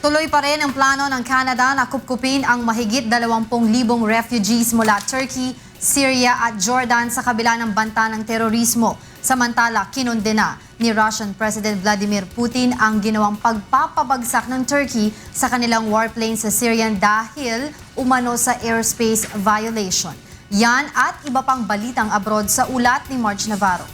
Tuloy pa rin ang plano ng Canada na kupkupin ang mahigit 20,000 refugees mula Turkey, Syria at Jordan sa kabila ng banta ng terorismo. Samantala, kinundena ni Russian President Vladimir Putin ang ginawang pagpapabagsak ng Turkey sa kanilang warplane sa Syrian dahil umano sa airspace violation. Yan at iba pang balitang abroad sa ulat ni March Navarro.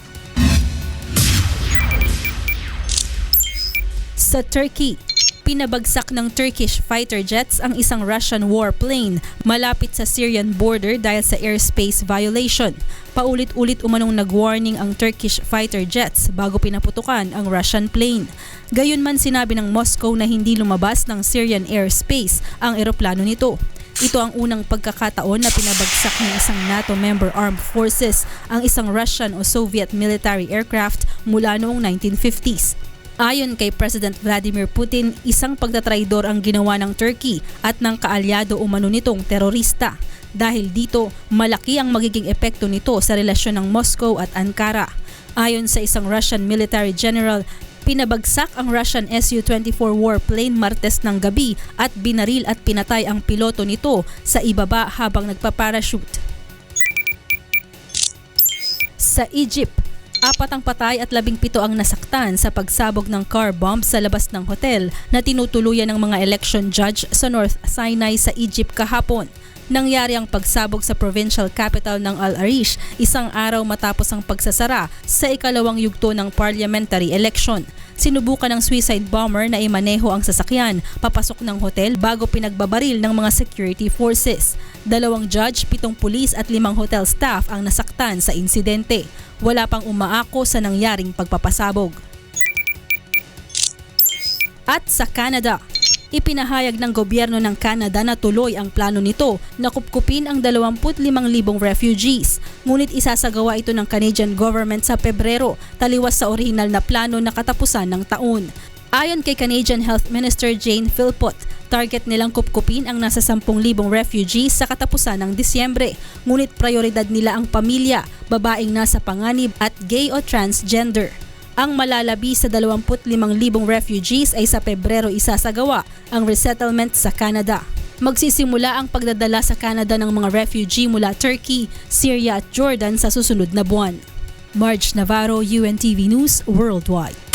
Sa Turkey, pinabagsak ng Turkish fighter jets ang isang Russian warplane malapit sa Syrian border dahil sa airspace violation. Paulit-ulit umanong nag-warning ang Turkish fighter jets bago pinaputukan ang Russian plane. Gayunman sinabi ng Moscow na hindi lumabas ng Syrian airspace ang eroplano nito. Ito ang unang pagkakataon na pinabagsak ng isang NATO member armed forces ang isang Russian o Soviet military aircraft mula noong 1950s. Ayon kay President Vladimir Putin, isang pagtatraidor ang ginawa ng Turkey at ng kaalyado umano nitong terorista. Dahil dito, malaki ang magiging epekto nito sa relasyon ng Moscow at Ankara. Ayon sa isang Russian military general, pinabagsak ang Russian Su-24 warplane Martes ng gabi at binaril at pinatay ang piloto nito sa ibaba habang nagpaparachute. Sa Egypt, apat ang patay at labing pito ang nasaktan sa pagsabog ng car bomb sa labas ng hotel na tinutuluyan ng mga election judge sa North Sinai sa Egypt kahapon. Nangyari ang pagsabog sa provincial capital ng Al-Arish isang araw matapos ang pagsasara sa ikalawang yugto ng parliamentary election. Sinubukan ng suicide bomber na imaneho ang sasakyan papasok ng hotel bago pinagbabaril ng mga security forces. Dalawang judge, pitong pulis at limang hotel staff ang nasaktan sa insidente. Wala pang umaako sa nangyaring pagpapasabog. At sa Canada, ipinahayag ng gobyerno ng Canada na tuloy ang plano nito na kupkupin ang 25,000 refugees. Ngunit isasagawa ito ng Canadian government sa Pebrero, taliwas sa orihinal na plano na katapusan ng taon. Ayon kay Canadian Health Minister Jane Philpott, target nilang kupkupin ang nasa 10,000 refugees sa katapusan ng Disyembre. Ngunit prioridad nila ang pamilya, babaeng nasa panganib at gay o transgender. Ang malalabi sa 25,000 refugees ay sa Pebrero isasagawa ang resettlement sa Canada. Magsisimula ang pagdadala sa Canada ng mga refugee mula Turkey, Syria at Jordan sa susunod na buwan. Marge Navarro, UNTV News Worldwide.